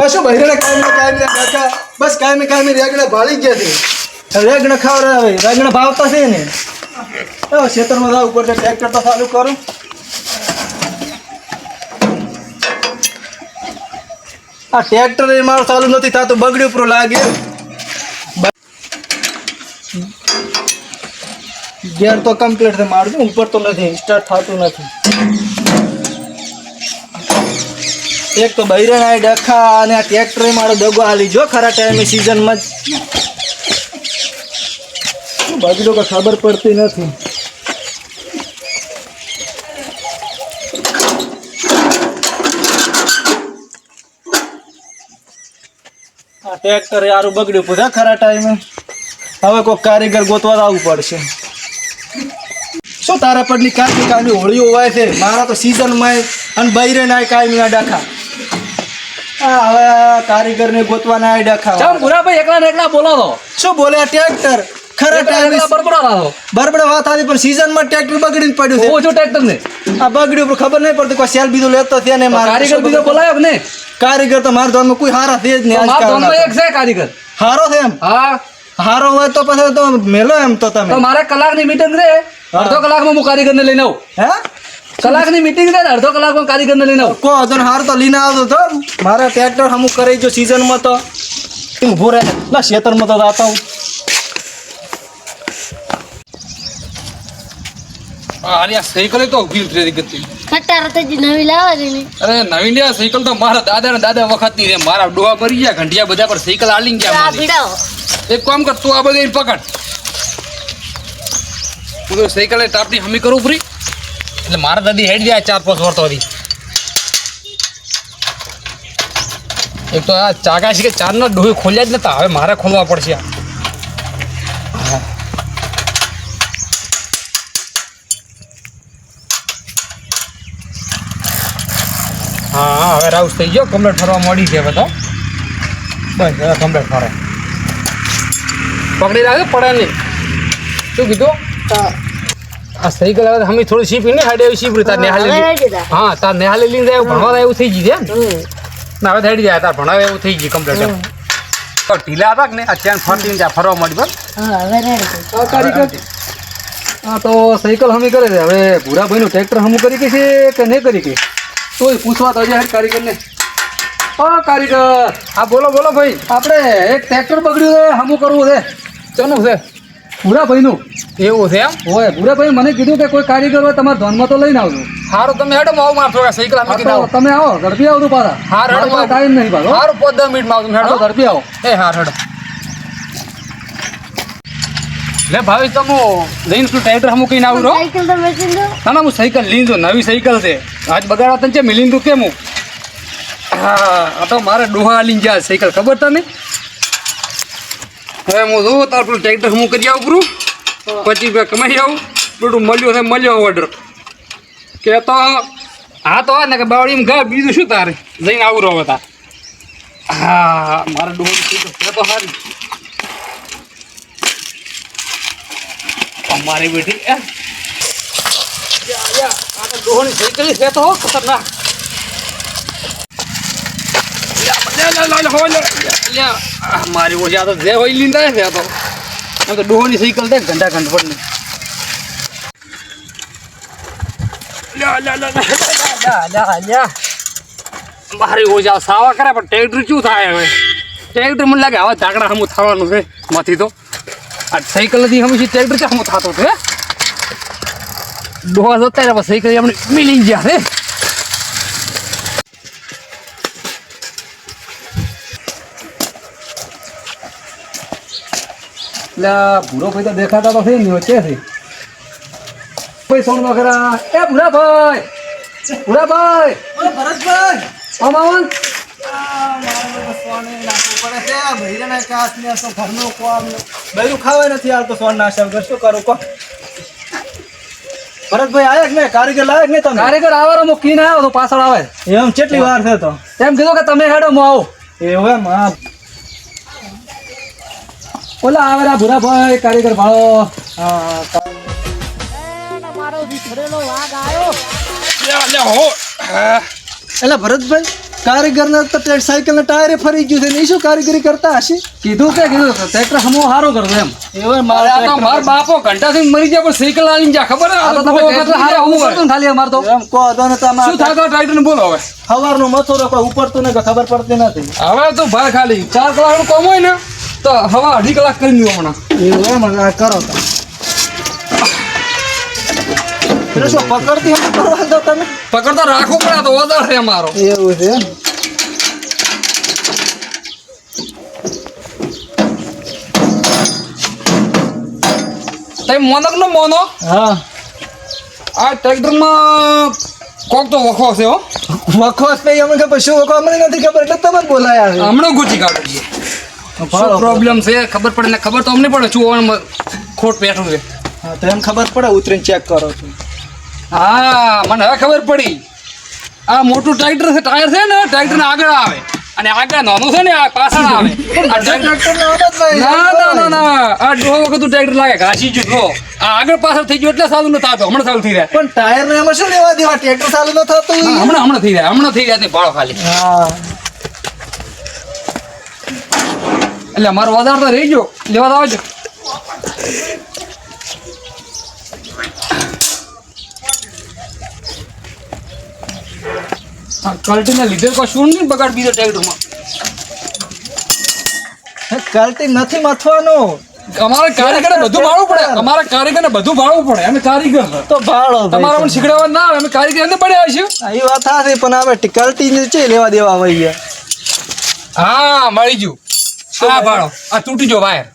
આ શું ને કાયમી કાયમી કાકા બસ કાયમી કાયમી રેગણા ભાળી ગયા છે. રેગણા ખાવડાવે રેગણે ભાવતા છે ને. હવે ખેતરમાં જાવ ઉપર ટ્રેક્ટર તો ચાલુ કરું. આ ટ્રેક્ટર એ મારું ચાલુ નથી થતું, બગડ્યું ઉપર લાગે. ગેર તો કમ્પ્લીટ છે મારું, ઉપર તો નથી સ્ટાર્ટ થતું નથી. એક તો બૈરણ આઈ ડખા અને આ ટ્રેક્ટર મારો દગો હાલી. જો ખરા ટાઈમે સિઝનમાં જ. બાકી તો ખબર પડતી નથી. આ ટ્રેક્ટર યારું બગડ્યું પૂછા ખરા ટાઈમે હવે કોઈ કારીગર ગોતવા આવવું પડશે. શું તારા પડની કાચી કાચી હોળીઓ હોય છે? મારા તો સિઝનમાં અને બૈરે ના કાયમી ના ડખા. આ હવે ગોતવાના ચમ ભૂરાભાઈ એકલા ને એકલા બોલો તો શું બોલે ટ્રેક્ટર? ખરા ટાઈમે વાત આવી પણ સિઝનમાં ટ્રેક્ટર બગડીને પડ્યું છે. ઓછું ટ્રેક્ટર ને. આ બગડ્યું પણ ખબર નહીં પડતી કોઈ સેલ બીજું લેતો છે ને મારે. કારીગર બીજો બોલાયો ને કારીગર તો મારા ધોનમાં કોઈ હારા છે જ નહીં મારા ધોનમાં એક છે કારીગર. હારો છે એમ? હા. હારો હોય તો પછી તો મેલો એમ તો તો તમે મારે કલાકની મીટિંગ રે અડધો કલાકમાં હું કારીગરને લઈને આવું. હે? કલાકની મીટિંગ છે ને અડધો કલાકમાં કારીગરને લઈને આવું. કો હજુ હાર તો લઈને આવતો તો. મારા ટ્રેક્ટર હમુ કરી જો સિઝનમાં તો. ઊભો રહે. ના ખેતરમાં તો જાતા હું. અરે આ સાયકલ તો ઊભી ઉતરી ગઈ કટાર તો જે નવી લાવવા અરે નવી લે સાયકલ તો મારા દાદા ને દાદા વખતની રે મારા ડોહા ભરી ગયા ઘંટિયા બધા પર સાયકલ આલી ગયા એક કામ કર તું આ બધે પકડ. હું તો સાયકલ ટાપની હમી કરું ફ્રી એટલે મારા દાદી હેડ જાય ચાર પાંચ વર્ષ સુધી એક તો આ ચાકા છે કે ચારના ડોહી ખોલ્યા જ નતા. હવે મારે ખોલવા પડશે આ. હા. હા હવે રાઉસ થઈ ગયો. કમ્પ્લેટ ફરવા મળી છે હવે તો. બસ, હવે કમ્પ્લેટ ફરે. પકડી રાખે પડે નહીં. શું કીધું? આ સાયકલ હવે અમે થોડી શીપ ને હાડે શીપ તાર નેહાલે. હા તાર નેહાલે લઈને જાય ભણવા એવું થઈ ગયું છે. ના હવે થઈ જાય તાર ભણાવે એવું થઈ ગયું કમ્પ્લીટ તો ઢીલા હતા ને આ ચેન ફરતી ત્યાં ફરવા મળી બસ હા આ તો સાયકલ હમી કરે છે. હવે ભૂરાભાઈનું ટ્રેક્ટર હમું કરી કે છે કે નહીં કરી કે તોય પૂછવા તો જાય કારીગરને. ઓ કારીગર. હા બોલો બોલો ભાઈ. આપણે એક ટ્રેક્ટર બગડ્યું છે હમું કરવું છે. ચનું છે. ભૂરાભાઈનું એવું છે એમ? હોય ભૂરાભાઈ મને કીધું કે કોઈ કારીગર હોય તમારા ધોનમાં તો લઈને આવજો. સારું તમે હેડો આવું મારશો સાયકલ હા અમે તો કીધા. તમે આવો ઝડપી આવજો પાછા. હા, હેડો મારે. ટાઈમ નહીં પાછો. સારું પાંચ દસ મિનિટમાં આવું તમે હા, તો હેડો ઝડપી આવો. એ હા હેડો. લે ભાઈ તમે લઈને શું ટાઈટર હમું કહીને આવું રહો સાયકલ તો વેચી દો ના ના હું સાયકલ લઈને જો નવી સાયકલ છે. આજ બગાડા તને છે મિલીને તું કેમ હું? હા આ તો મારે ડોહા લઈને ગયા સાયકલ ખબર તને? હવે હું જોઉં તાર પેલું ટ્રેક્ટર હું કરી આવું પૂરું પચીસ રૂપિયા કમાઈ આવું. પેલું મળ્યું છે મળ્યો ઓર્ડર કે તો હા તો ને કે બાવડીમાં ગા બીજું શું તારે? જઈને આવું રહો તાર. હા મારે ડોલ કે તો સારી અમારી બેટી એ. થઈ ગઈ છે તો ખતરનાક લ્યા, લ્યા, લ્યા, લ્યા, હો, લ્યા, લ્યા, લ્યા. આ મારી ઓછી આ તો જે હોય લીંદા છે આ તો એમ તો ડોહોની સાયકલ થાય ઘંટા ઘંટ લ્યા. મારી ઓછા સાવા કરે પણ ટ્રેક્ટર શું થાય હવે ટ્રેક્ટર મને લાગે હવે ઝાકડા હમું થવાનું છે માંથી તો આ સાયકલ નથી હંમેશા ટ્રેક્ટર ક્યાં હમું થતો છે ડોહા જતા રહ્યા સાયકલ આપણે મિલી ગયા છે એટલે આ ભૂરોભાઈ તો દેખાતા તો છે ને વચ્ચે છે. ભાઈ સોન વગેરા. એ ભૂરા ભાઈ ભરતભાઈ ભાઈ. ભરતભાઈ. આયા કે કારીગર કે નહીં તમે? કારીગર આવારો મૂકીને આવ્યો તો પાછળ આવે. એમ કેટલી વાર છે તો? એમ કીધું કે તમે હેડો હું આવું. એવું એમ ઓલા આવેલા ભૂરાભાઈ કારીગર ભાળો. હા મારો દીકરેલો વાઘ આવ્યો હો. એટલે ભરતભાઈ કારીગરના તો સાયકલના ટાયરે ફરી ગયું છે ને એ શું કારીગરી કરતા હશે? કીધું કે કીધું ટ્રેક્ટર હમો સારો કરતો એમ. એવા મારા આ તો માર બાપો ઘંટાથી મરી ગયા પણ સાયકલ આવી જા ખબર તમે હારે ખાલી અમાર તો? એમ કહો તો ને તમે શું થતો ટ્રાક્ટર ને બોલો હવે. સવારનું મથો રોકડો ઉપડતું ને ખબર પડતી નથી. હવે તો ભાર ખાલી. ચાર કલાકનું કામ હોય ને તો હવા અઢી કલાક કરી દઉં હમણાં. એવું એમ કરો તો એટલે શું પકડતી હમ કરવા દો તમે. પકડતો રાખો પણ તો વધારે છે અમારો. એવું છે? તમે મોનક નો મોનો? હા. આ ટ્રેક્ટરમાં કોક તો વખો છે હો. વખો નહીં અમને ખબર શું વખો અમને નથી ખબર એટલે તમે બોલાયા છે. હમણાં ગુચી કાઢો છીએ શું પ્રોબ્લેમ છે? ખબર પડે ને ખબર તો અમને પડે શું ખોટ પેઠું છે. તો એમ ખબર પડે ઉતરીને ચેક કરો છો. હા મને હવે ખબર પડી. આ મોટું ટ્રેક્ટર છે ટાયર છે ને ટ્રેક્ટર ને આગળ આવે. અને આગળ નાનું છે ને આ પાછળ આવે. ના ના ના ના આ ડો વખત ટ્રેક્ટર લાગે. ઘાસી ગયું જો આ આગળ પાછળ થઈ ગયું એટલે સારું નથી થતું હમણાં સારું થઈ રહ્યા પણ ટાયર ને એમાં શું લેવા દેવા? ટ્રેક્ટર સારું ન થતું હમણાં હમણાં થઈ રહ્યા હમણાં થઈ રહ્યા તે ભાળો ખાલી. એટલે અમારો વધાર તો રહી ગયો લેવા તો આવજો. હા ક્વોલિટીના લીધે કશું નહીં બગાડ બીજો ટ્રેક્ટરમાં કલ્ટી નથી મથવાનો. અમારે કારીગરને બધું ભાડવું પડે. અમારે કારીગરને બધું ભાડવું પડે. અમે કારીગર. તો ભાડો તમારે પણ શીખડાવવા ના આવે. અમે કારીગર એને પડ્યા છે એ વાત સાચી પણ હવે કલ્ટી ને છે લેવા દેવા હોય ગયા હા મળી ગયું. આ ભાડો. આ તૂટી જો વાયર.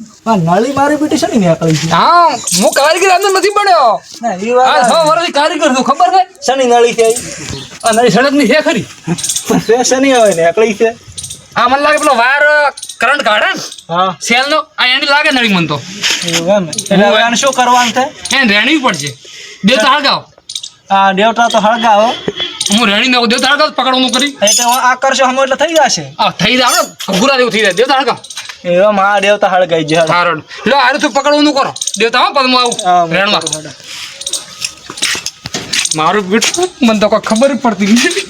નળી મારી બેટી છે ને હા હું કારીગર અંદર નથી બન્યો. ના આ છ વર્ષથી કારીગર છું ખબર છે? શની નળી છે આ નળી સડકની છે ખરી. છે શની ને એકલી છે? આ મને લાગે પેલો વાયર કરંટ કાઢે ને? હા. સેલનો આ એની લાગે નળી મન તો. ને એટલે હવે આને શું કરવાનું છે? એને રેણી પડશે. દેવ તો હળગાવ આ દેવતા તો હળગાવો હું રેણી નાખું દેવતા હળગાવ પકડવાનું કરી. એટલે આ કરશો હમો એટલે થઈ જશે. આ થઈ જાય આપણે ગુરા જેવું થઈ જાય. દેવતા હળગાવ એવા મા દેવતા હળગાઈ છે હળ. હારણ લો હારું તું પકડવાનું કરો. દેવતા હા પદમાં આવું. રેણમાં. મારું બેટું મને તો કોઈ ખબર પડતી નથી.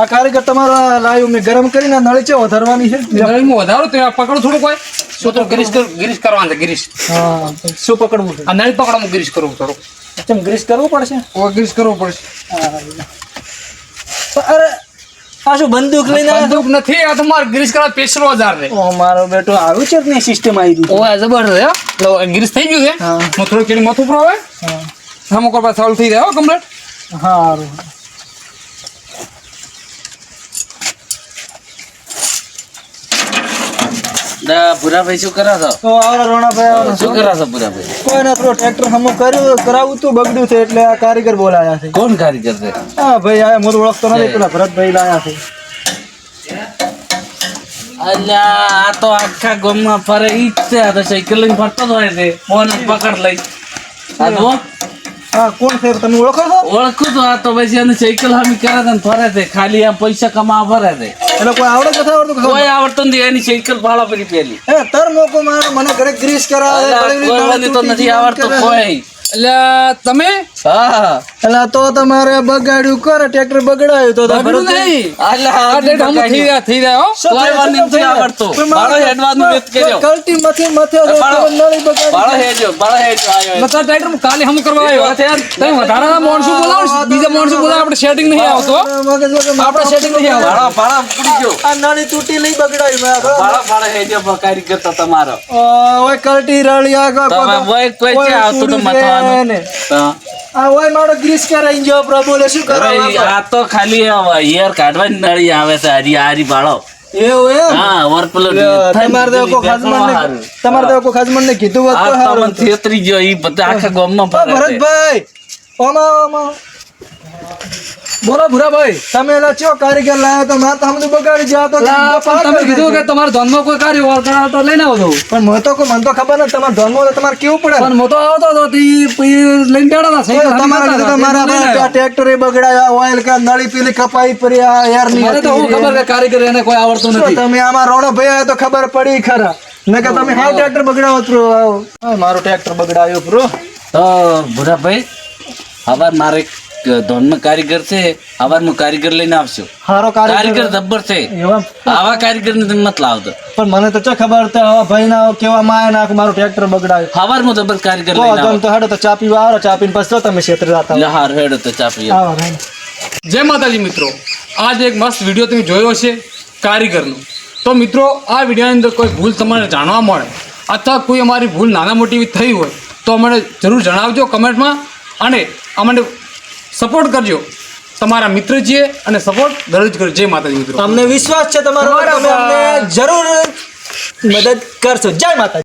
આ કારીગર તમારો મેં ગરમ કરીને નળી છે વધારવાની છે? નળીમાં વધારો તો પકડો થોડુંક હોય. શું તો ગ્રીસ ગ્રીસ કરવાનું છે ગ્રીસ હા શું પકડવું આ નળી પકડવાનું ગ્રીસ કરવું થોડું કેમ ગ્રીસ કરવું પડશે? ઓ ગ્રીસ કરવું પડશે. અરે શું બંદૂક લઈને બંદૂક નથી આ તો મારો ગ્રીસ કરવા પેશલો હજાર રે. ઓ મારો બેટો આવ્યું છે ને સિસ્ટમ આવી ગઈ ઓ આ જબરદસ્ત હે. લો ગ્રીસ થઈ ગયું છે. હા. હું થોડું કેડી માથું પર આવે હા. કોઈ પાસે ચાલુ થઈ જાય હો કમ્પ્લીટ. સારું દા ભૂરાભાઈ શું કરો છો? તો આવરા રોણાભાઈ શું કરો છો ભૂરાભાઈ? કોઈ ના થોડું ટ્રેક્ટર હમું કર્યું કરાવું તું બગડ્યું છે એટલે આ કારીગર બોલાયા છે. કોણ કારીગર છે? હા ભાઈ આ હું ઓળખતો નથી પેલા ભરતભાઈ લાયા છે. અલ્યા આ તો આખા ગામમાં ફરે ઈ જ છે આ તો સાયકલ લઈને ફરતો જ હોય છે ફોન પકડ લઈ. આ કોણ છે તમે ઓળખો છો? ઓળખું તો આ તો પછી એને સાયકલ હામી કરે ને ફરે છે. ખાલી આ પૈસા કમાવા ફરે છે. એટલે કોઈ આવડે નથી આવડતું કોઈ આવડતું નથી એની સાયકલ ભાડા પડી પેલી હે તર મોકો મારો મને ઘરે ગ્રીસ કરાવે તો નથી આવડતું કોઈ. એટલે તમે? હા. એટલે તો તમારે બગાડ્યું કરે ટ્રેક્ટર બગડાયું તો બગડ્યું નહીં. એટલે હમ થઈ રહ્યા થઈ રહ્યા હો. કોઈ વાર નથી આવડતો આવડતું. પણ નું વેત કર્યો. કલ્ટી મથે મથે નળી બગાડી. બાળો હેજો બાળો હેજો આયો બધા ટ્રેક્ટર કાલે હમ કરવા આવ્યો. તમે વધારાના માણસો બોલાવો બીજા માણસો બોલાવો આપણે સેટિંગ નહીં આવતો. હો. આપણે સેટિંગ નહીં આવતો. ભાડો ભાડો પડી ગયો. આ નાની તૂટી લઈ બગડાઈ ભાડો ભાડો હેજો કારીગર તો તમારો. ઓય કલ્ટી રળિયા કો તમે વય કોઈ છે આવતો તો મથવાનું. આ ઓય મારો ગ્રીસ કરાઈ ગયો પ્રભુ લે શું અરે, આ તો ખાલી હેર કાઢવાની નળી આવે છે હરી હારી ભાડો એવું એમ? હા વર પેલો તમારે તો કોઈ ને તમારે તો કોઈ ને કીધું હોત તો આ સારું તમને છેતરી ગયો ઈ બધા આખા ગામમાં. ભરતભાઈ! ઓમાં ઓમાં. બોલો ભૂરાભાઈ તમે ચો કારીગર લાયા તો મારે તમને બગાડી ગયા તો તમે કીધું કે તમારા ધનમાં કોઈ કાર્ય હોય તો તો લઈને આવો પણ મને તો કોઈ મને તો ખબર નથી તમારે ધર્મો તો તમારે કેવું પડે? પણ મોટો આવતો હતો તે લઈને બેઠા હામી તમારે કરતા કીધું હતા, મારા તે લઈને આવ્યો. ટ્રેક્ટર બગડાયા ઓઇલ કે નળી પીલી કપાઈ પડી આ એરની તો હું ખબર કે કારીગર એને કોઈ આવડતું નથી. તમે આમાં રોણો ભાઈ આવ્યો તો ખબર પડી ખરા. ને કે તમે હા ટ્રેક્ટર બગડાવો છો આવો. હા, મારું ટ્રેક્ટર બગડાયો પ્રો તો ભૂરાભાઈ હવે મારે ધોનમાં કારીગર છે અવારમાં કારીગર લઈને આવશો. હારો કારીગર કારીગર જબ્બર છે. આવા કારીગર ને મત લાવતો પણ મને તો ચો ખબર તો હવા ભાઈ ના કેવા માં નાખ મારું ટ્રેક્ટર બગડાયું. હવારમાં જબ્બર કારીગર તો લઈને આવો. તો હાડો તો ચા પીવા આવો ચા પીને પછી તમે ક્ષેત્ર જાતા લે હાર હેડો તો ચાપી આવો જય માતાજી મિત્રો. આજ એક મસ્ત વીડિયો તમે જોયો હશે કારીગરનો. તો મિત્રો આ વિડીયોની અંદર કોઈ ભૂલ તમારે જાણવા મળે અથવા કોઈ અમારી ભૂલ નાના મોટી થઈ હોય તો અમને જરૂર જણાવજો કમેન્ટમાં. અને અમને સપોર્ટ કરજો. તમારા મિત્ર છીએ અને સપોર્ટ દરરોજ કરજો. જય માતાજી મિત્રો. તમને વિશ્વાસ છે તમારો. તમે અમને જરૂર મદદ કરશો. જય માતા